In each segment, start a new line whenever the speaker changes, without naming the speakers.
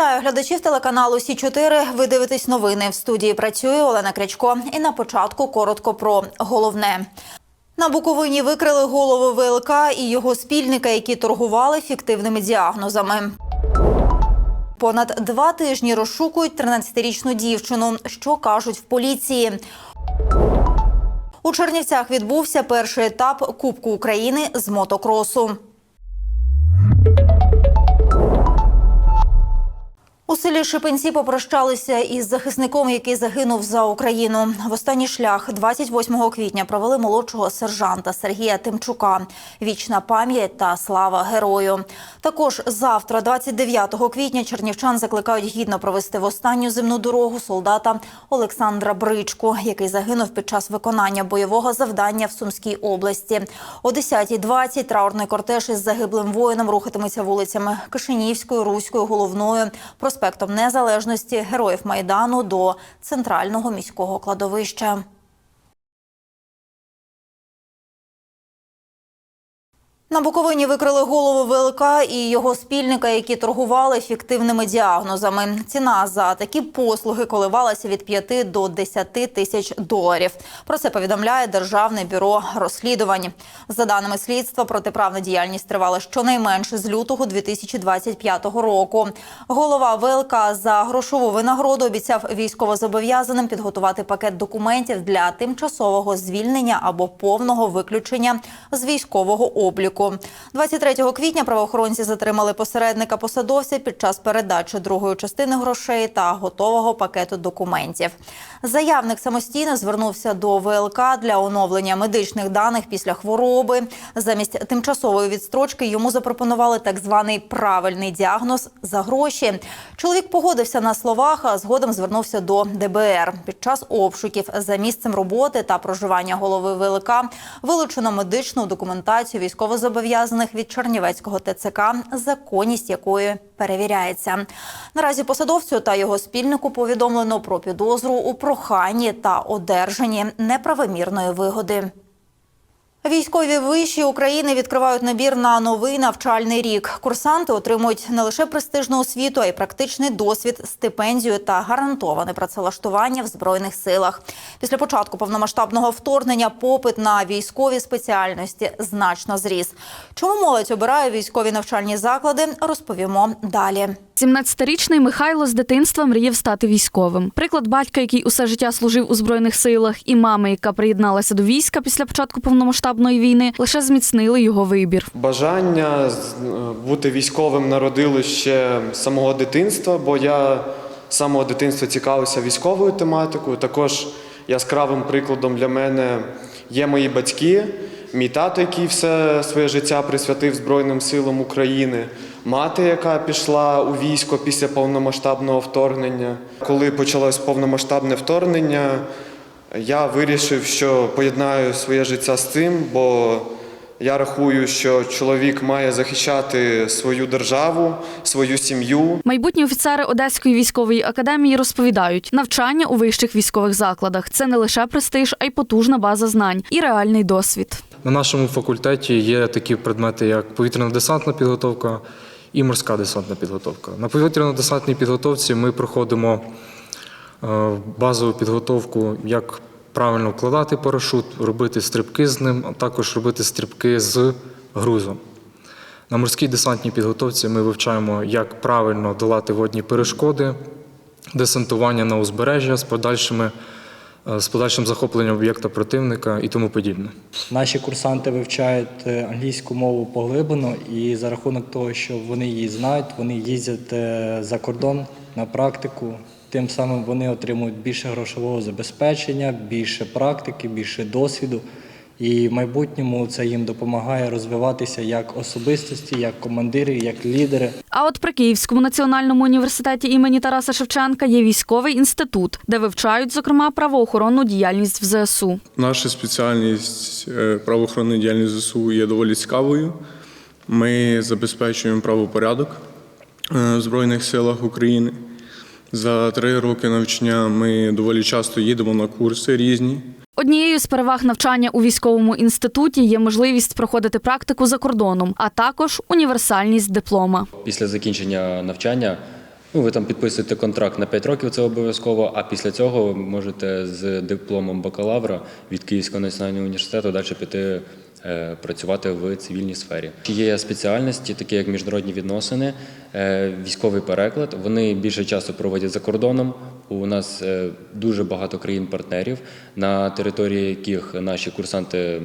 Вітаю глядачів телеканалу Сі 4 Ви дивитесь новини. В студії працює Олена Крячко. І на початку коротко про головне. На Буковині викрили голову ВЛК і його спільника, які торгували фіктивними діагнозами. Понад два тижні розшукують 13-річну дівчину. Що кажуть в поліції? У Чернівцях відбувся перший етап Кубку України з мотокросу. Селі Шипенці попрощалися із захисником, який загинув за Україну. В останній шлях 28 квітня провели молодшого сержанта Сергія Тимчука. Вічна пам'ять та слава герою. Також завтра, 29 квітня, чернівчан закликають гідно провести в останню земну дорогу солдата Олександра Бричку, який загинув під час виконання бойового завдання в Сумській області. О 10.20 траурний кортеж із загиблим воїном рухатиметься вулицями Кишинівською, Руською, Головною, проспектом Незалежності, Героїв Майдану до центрального міського кладовища. На Буковині викрили голову ВЛК і його спільника, які торгували фіктивними діагнозами. Ціна за такі послуги коливалася від 5 до 10 тисяч доларів. Про це повідомляє Державне бюро розслідувань. За даними слідства, протиправна діяльність тривала щонайменше з лютого 2025 року. Голова ВЛК за грошову винагороду обіцяв військовозобов'язаним підготувати пакет документів для тимчасового звільнення або повного виключення з військового обліку. 23 квітня правоохоронці затримали посередника посадовця під час передачі другої частини грошей та готового пакету документів. Заявник самостійно звернувся до ВЛК для оновлення медичних даних після хвороби. Замість тимчасової відстрочки йому запропонували так званий правильний діагноз за гроші. Чоловік погодився на словах, а згодом звернувся до ДБР. Під час обшуків за місцем роботи та проживання голови ВЛК вилучено медичну документацію військовозобов'язаних від Чернівецького ТЦК, законність якої перевіряється. Наразі посадовцю та його спільнику повідомлено про підозру у проханні та одержанні неправомірної вигоди. Військові виші України відкривають набір на новий навчальний рік. Курсанти отримують не лише престижну освіту, а й практичний досвід, стипендію та гарантоване працевлаштування в збройних силах. Після початку повномасштабного вторгнення попит на військові спеціальності значно зріс. Чому молодь обирає військові навчальні заклади? Розповімо далі.
17-річний Михайло з дитинства мріяв стати військовим. Приклад батька, який усе життя служив у збройних силах, і мами, яка приєдналася до війська після початку повномасштабної війни, лише зміцнили його вибір.
Бажання е, бути військовим народилось ще самого дитинства, бо я з самого дитинства цікавився військовою тематикою. Також яскравим прикладом для мене є мої батьки, мій тато, який все своє життя присвятив Збройним силам України, мати, яка пішла у військо після повномасштабного вторгнення. Коли почалось повномасштабне вторгнення, я вирішив, що поєднаю своє життя з цим, бо я рахую, що чоловік має захищати свою державу, свою сім'ю.
Майбутні офіцери Одеської військової академії розповідають, навчання у вищих військових закладах це не лише престиж, а й потужна база знань і реальний досвід.
На нашому факультеті є такі предмети, як повітряно-десантна підготовка і морська десантна підготовка. На повітряно-десантній підготовці ми проходимо базову підготовку, як правильно вкладати парашут, робити стрибки з ним, а також робити стрибки з грузом. На морській десантній підготовці ми вивчаємо, як правильно долати водні перешкоди, десантування на узбережжя з подальшими. е, З подальшим захопленням об'єкта противника і тому подібне.
Наші курсанти вивчають е, англійську мову поглиблено, і за рахунок того, що вони її знають, вони їздять е, за кордон на практику. Тим самим вони отримують більше грошового забезпечення, більше практики, більше досвіду. І в майбутньому це їм допомагає розвиватися як особистості, як командири, як лідери.
А от при Київському національному університеті імені Тараса Шевченка є військовий інститут, де вивчають, зокрема, правоохоронну діяльність в ЗСУ.
Наша спеціальність е, правоохоронної діяльності ЗСУ є доволі цікавою. Ми забезпечуємо правопорядок е, в Збройних силах України. За три роки навчання ми доволі часто їдемо на курси різні.
Однією з переваг навчання у військовому інституті є можливість проходити практику за кордоном, а також універсальність диплома.
Після закінчення навчання Ну, ви там підписуєте контракт на 5 років, це обов'язково, а після цього можете з дипломом бакалавра від Київського національного університету далі піти працювати в цивільній сфері. Є спеціальності, такі як міжнародні відносини, е, військовий переклад. Вони більше часу проводять за кордоном. У нас е, дуже багато країн-партнерів, на території яких наші курсанти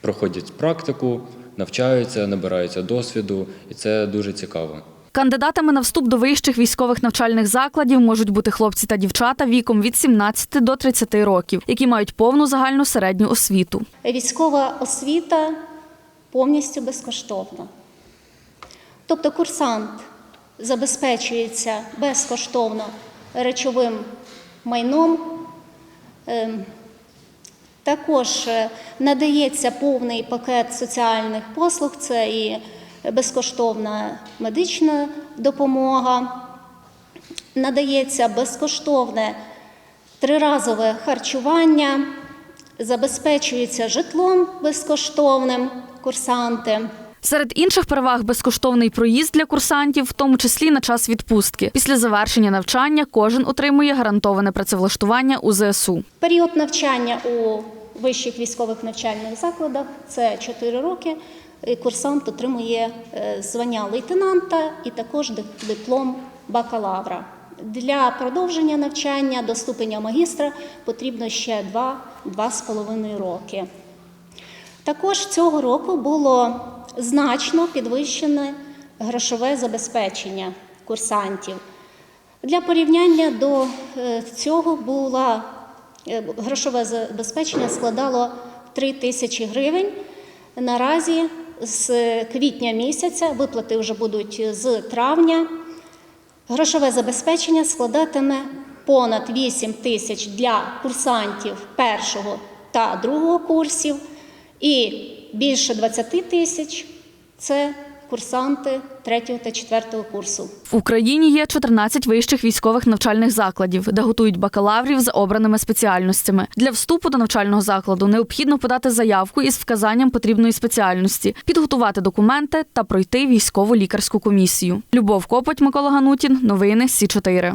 проходять практику, навчаються, набираються досвіду, і це дуже цікаво.
Кандидатами на вступ до вищих військових навчальних закладів можуть бути хлопці та дівчата віком від 17 до 30 років, які мають повну загальну середню освіту.
Військова освіта повністю безкоштовна. Тобто курсант забезпечується безкоштовно речовим майном. Ем, Також е, надається повний пакет соціальних послуг, це і безкоштовна медична допомога, надається безкоштовне триразове харчування, забезпечується житлом безкоштовним курсанти.
Серед інших переваг безкоштовний проїзд для курсантів, в тому числі на час відпустки. Після завершення навчання кожен отримує гарантоване працевлаштування у ЗСУ.
Період навчання у вищих військових навчальних закладах це 4 роки. І Курсант отримує е, звання лейтенанта і також диплом бакалавра. Для продовження навчання до ступеня магістра потрібно ще 2-2,5 роки. Також цього року було значно підвищене грошове забезпечення курсантів. Для порівняння до е, цього було е, грошове забезпечення складало 3 тисячі гривень. Наразі з квітня місяця виплати вже будуть з травня. Грошове забезпечення складатиме понад 8 тисяч для курсантів першого та другого курсів, і більше 20 тисяч це курсанти третього та четвертого курсу.
В Україні є 14 вищих військових навчальних закладів, де готують бакалаврів за обраними спеціальностями. Для вступу до навчального закладу необхідно подати заявку із вказанням потрібної спеціальності, підготувати документи та пройти військову лікарську комісію. Любов Копоть, Микола Ганутін. Новини Сі 4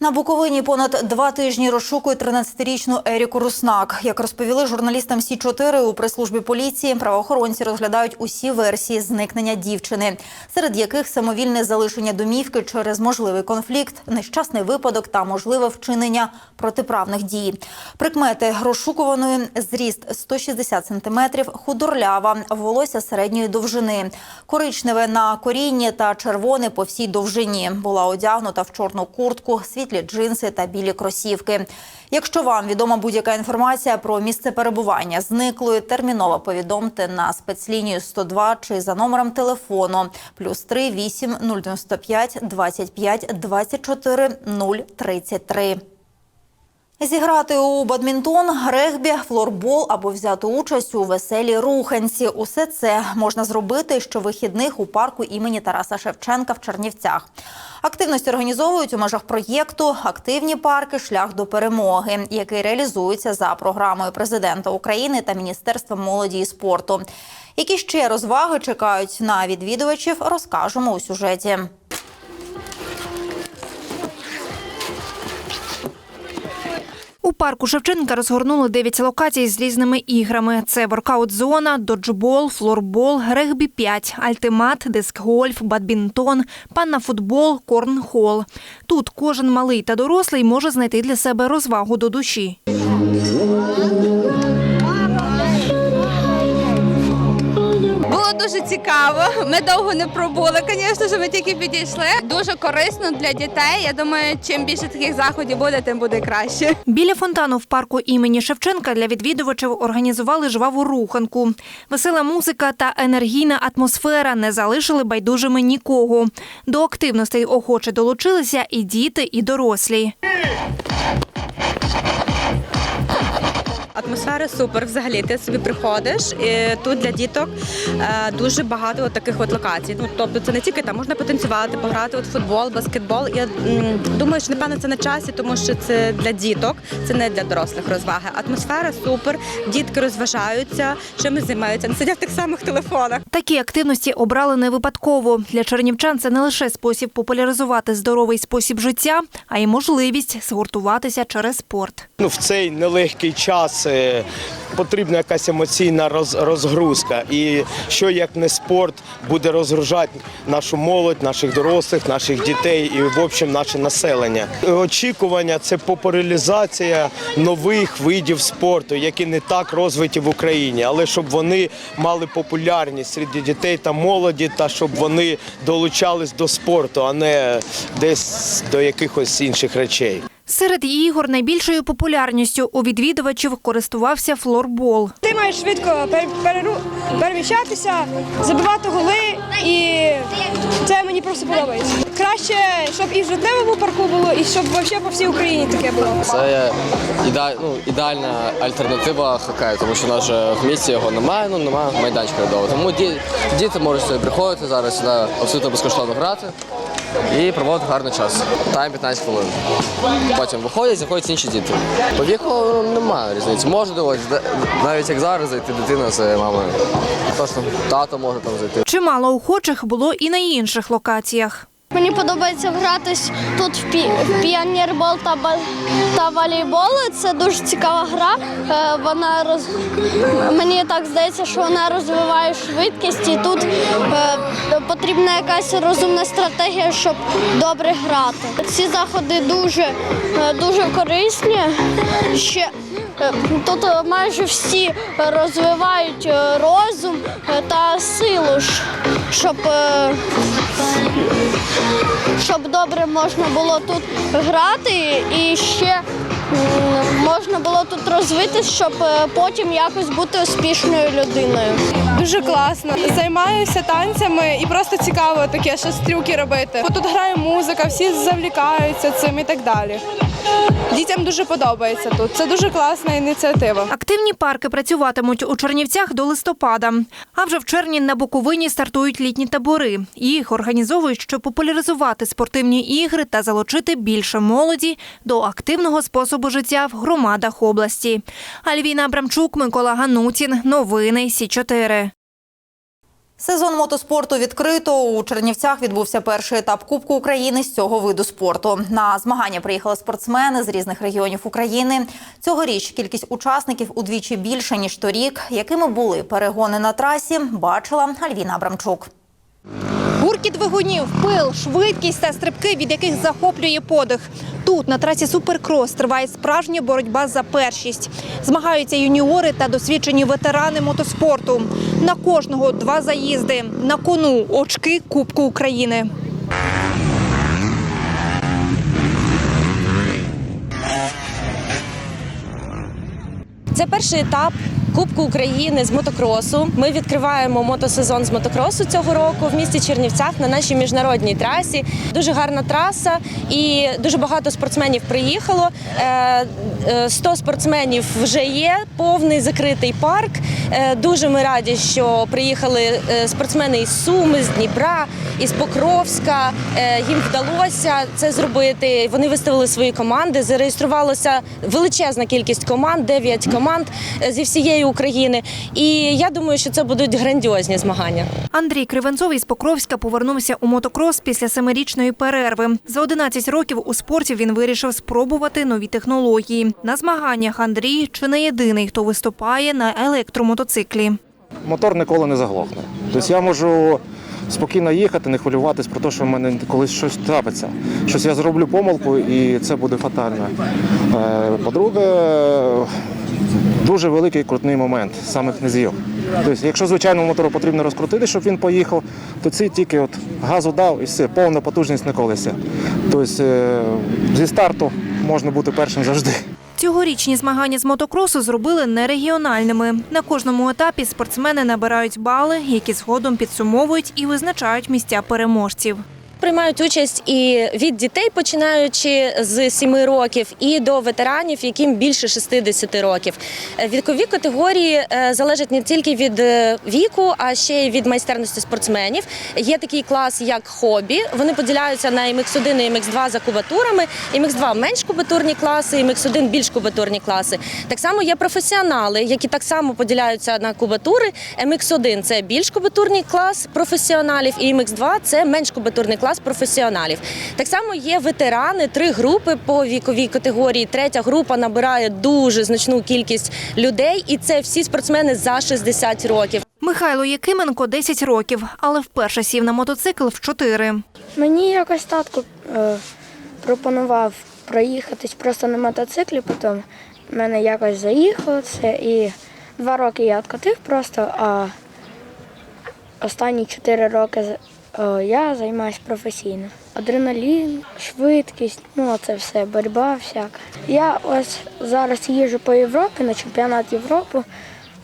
На Буковині понад два тижні розшукують 13-річну Еріку Руснак. Як розповіли журналістам Сі 4 у прес-службі поліції, правоохоронці розглядають усі версії зникнення дівчини, серед яких самовільне залишення домівки через можливий конфлікт, нещасний випадок та можливе вчинення протиправних дій. Прикмети розшукуваної зріст 160 сантиметрів, худорлява, волосся середньої довжини, коричневе на корінні та червоне по всій довжині. Була одягнута в чорну куртку, світлі джинси та білі кросівки. Якщо вам відома будь-яка інформація про місце перебування зниклої, терміново повідомте на спецлінію 102 чи за номером телефону плюс 3 8 095 25 24 033. Зіграти у бадмінтон, регбі, флорбол або взяти участь у веселій руханці. Усе це можна зробити щовихідних у парку імені Тараса Шевченка в Чернівцях. Активності організовують у межах проєкту Активні парки шлях до перемоги, який реалізується за програмою президента України та Міністерства молоді і спорту. Які ще розваги чекають на відвідувачів, розкажемо у сюжеті.
У парку Шевченка розгорнули 9 локацій з різними іграми: це воркаут-зона, доджбол, флорбол, регбі-5, альтимат, диск-гольф, бадмінтон, паннафутбол, корнхол. Тут кожен малий та дорослий може знайти для себе розвагу до душі.
Дуже цікаво. Ми довго не пробули. Звісно ж, ми тільки підійшли. Дуже корисно для дітей. Я думаю, чим більше таких заходів буде, тим буде краще.
Біля фонтану в парку імені Шевченка для відвідувачів організували жваву руханку. Весела музика та енергійна атмосфера не залишили байдужими нікого. До активностей охоче долучилися і діти, і дорослі.
Атмосфера супер. Взагалі, ти собі приходиш. І тут для діток е, дуже багато от таких от локацій. Ну тобто, це не тільки там можна потанцювати, пограти от футбол, баскетбол. Я думаю, що напевно це на часі, тому що це для діток, це не для дорослих розваги. Атмосфера супер, дітки розважаються, чимось займаються, не сидять в тих самих телефонах.
Такі активності обрали не випадково. Для чернівчан це не лише спосіб популяризувати здоровий спосіб життя, а й можливість згуртуватися через спорт.
Ну, в цей нелегкий час е, потрібна якась емоційна розгрузка. І що як не спорт буде розгружати нашу молодь, наших дорослих, наших дітей і в общем наше населення. Очікування це популяризація нових видів спорту, які не так розвиті в Україні, але щоб вони мали популярність серед дітей та молоді, та щоб вони долучались до спорту, а не десь до якихось інших речей.
Серед ігор найбільшою популярністю у відвідувачів користувався флорбол.
Ти маєш швидко переміщатися, забивати голи, і це мені просто подобається. Краще, щоб і в житловому парку було, і щоб взагалі по всій Україні таке було.
Це іде- ну, ідеальна альтернатива хокею, тому що в нас же в місті його немає, ну немає майданчика рядового. Тому ді- діти можуть сюди приходити зараз сюди абсолютно безкоштовно грати і проводити гарний час. Тайм 15 хвилин. Потім виходять, заходять інші діти. По віку ну, немає різниці. Може доводити, навіть як зараз зайти дитина з мамою. Точно тато може там зайти.
Чимало охочих було і на інших локаціях.
Мені подобається гратись тут в, пі- піонербол та, та волейбол. Це дуже цікава гра. Е, Вона роз... Мені так здається, що вона розвиває швидкість, і тут е, потрібна якась розумна стратегія, щоб добре грати. Ці заходи дуже, е, дуже корисні. Ще тут майже всі розвивають розум та силу, щоб щоб добре можна було тут грати і ще можна було тут розвитись, щоб е, потім якось бути успішною людиною.
Дуже класно. Займаюся танцями і просто цікаво таке, що трюки робити. Бо Тут грає музика, всі завлікаються цим і так далі. Дітям дуже подобається тут. Це дуже класна ініціатива.
Активні парки працюватимуть у Чернівцях до листопада. А вже в червні на Буковині стартують літні табори. Їх організовують, щоб популяризувати спортивні ігри та залучити більше молоді до активного способу життя в громадах області. Альвіна Абрамчук, Микола Ганутін. Новини Сі 4
Сезон мотоспорту відкрито. У Чернівцях відбувся перший етап Кубку України з цього виду спорту. На змагання приїхали спортсмени з різних регіонів України. Цьогоріч кількість учасників удвічі більше ніж торік. Якими були перегони на трасі, бачила Альвіна Абрамчук.
Гуркіт двигунів, пил, швидкість та стрибки, від яких захоплює подих. Тут на трасі Суперкрос триває справжня боротьба за першість. Змагаються юніори та досвідчені ветерани мотоспорту. На кожного два заїзди. На кону очки Кубку України.
Це перший етап Кубку України з мотокросу. Ми відкриваємо мотосезон з мотокросу цього року в місті Чернівцях на нашій міжнародній трасі. Дуже гарна траса і дуже багато спортсменів приїхало. Е, е, 100 спортсменів вже є, повний закритий парк. Е, Дуже ми раді, що приїхали е, спортсмени із Суми, з Дніпра, із Покровська. Е, Їм вдалося це зробити. Вони виставили свої команди. Зареєструвалося величезна кількість команд, 9 команд е, зі всієї України. І я думаю, що це будуть грандіозні змагання.
Андрій Кривенцов із Покровська повернувся у мотокрос після семирічної перерви. За 11 років у спорті він вирішив спробувати нові технології. На змаганнях Андрій чи не єдиний, хто виступає на електромотоциклі.
мотор ніколи не заглохне. Тобто я можу спокійно їхати, не хвилюватись про те, що в мене колись щось трапиться. Щось я зроблю помилку і це буде фатально. Е, По-друге, дуже великий крутний момент самих низів. Тобто, якщо звичайному мотору потрібно розкрутити, щоб він поїхав, то ці тільки от газу дав і все, повна потужність на колесі. Тобто е, зі старту можна бути першим завжди.
Цьогорічні змагання з мотокросу зробили нерегіональними. На кожному етапі спортсмени набирають бали, які згодом підсумовують і визначають місця переможців.
Приймають участь і від дітей, починаючи з 7 років, і до ветеранів, яким більше 60 років. Е, Вікові категорії е, залежать не тільки від е, віку, а ще й від майстерності спортсменів. Є такий клас, як хобі. Вони поділяються на MX1 і MX2 за кубатурами. MX2 менш кубатурні класи, MX1 більш кубатурні класи. Так само є професіонали, які так само поділяються на кубатури. MX1 – це більш кубатурний клас професіоналів, і MX2 – це менш кубатурний клас професіоналів. Так само є ветерани, три групи по віковій категорії. Третя група набирає дуже значну кількість людей, і це всі спортсмени за 60 років.
Михайло Якименко 10 років, але вперше сів на мотоцикл в 4.
Мені якось татко е, пропонував проїхатись просто на мотоциклі, потім в мене якось заїхало це і два роки я відкатив просто, а останні чотири роки я займаюся професійно. Адреналін, швидкість, ну це все, боротьба всяка. Я ось зараз їжджу по Європі на чемпіонат Європи,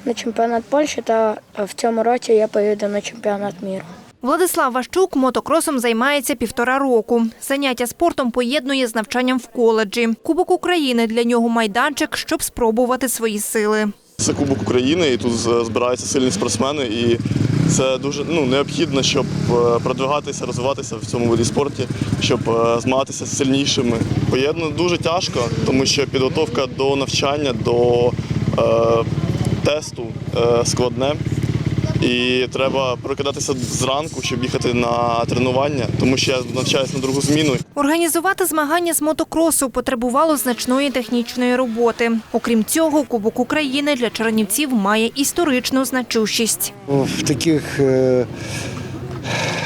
на чемпіонат Польщі та в цьому році я поїду на чемпіонат міру.
Владислав Ващук мотокросом займається півтора року. Заняття спортом поєднує з навчанням в коледжі. Кубок України для нього майданчик, щоб спробувати свої сили.
Це Кубок України, і тут збираються сильні спортсмени, і це дуже ну, необхідно, щоб е, продвигатися, розвиватися в цьому виді спорту, щоб е, змагатися з сильнішими. Поєднано дуже тяжко, тому що підготовка до навчання, до е, тесту е, складне. І треба прокидатися зранку, щоб їхати на тренування, тому що я навчаюся на другу зміну.
Організувати змагання з мотокросу потребувало значної технічної роботи. Окрім цього, Кубок України для чернівців має історичну значущість.
В таких е,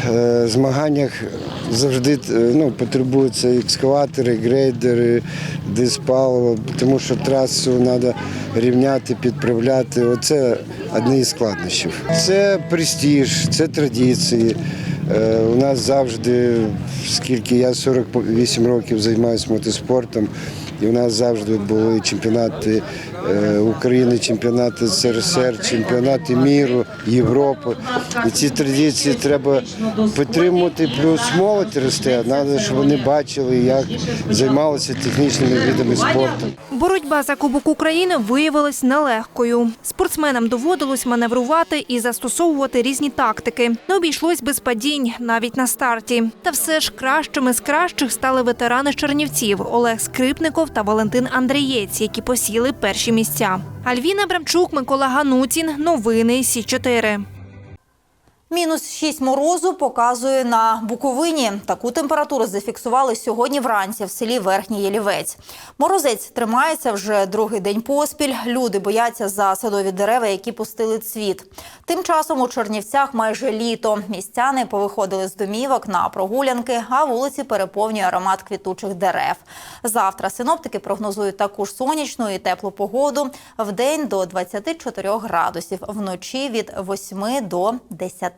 е, змаганнях завжди е, ну, потребуються екскаватори, грейдери, диспаливо, тому що трасу треба рівняти, підправляти. Оце одне із складнощів. Це престиж, це традиції. Е, У нас завжди, скільки я 48 років займаюся мотоспортом, і у нас завжди були чемпіонати України, чемпіонати СРСР, чемпіонати міру, Європи. І ці традиції треба підтримувати, плюс молодь росте. Треба, щоб вони бачили, як займалися технічними видами спорту.
Боротьба за Кубок України виявилась нелегкою. Спортсменам доводилось маневрувати і застосовувати різні тактики. Не обійшлось без падінь навіть на старті. Та все ж кращими з кращих стали ветерани Чернівців Олег Скрипников та Валентин Андрієць, які посіли перші місця. Альвіна Брамчук, Микола Ганутін. Новини Сі 4
Мінус 6 морозу показує на Буковині. Таку температуру зафіксували сьогодні вранці в селі Верхній Єлівець. Морозець тримається вже другий день поспіль. Люди бояться за садові дерева, які пустили цвіт. Тим часом у Чернівцях майже літо. Містяни повиходили з домівок на прогулянки, а вулиці переповнює аромат квітучих дерев. Завтра синоптики прогнозують таку ж сонячну і теплу погоду. Вдень до 24 градусів, вночі від 8 до 10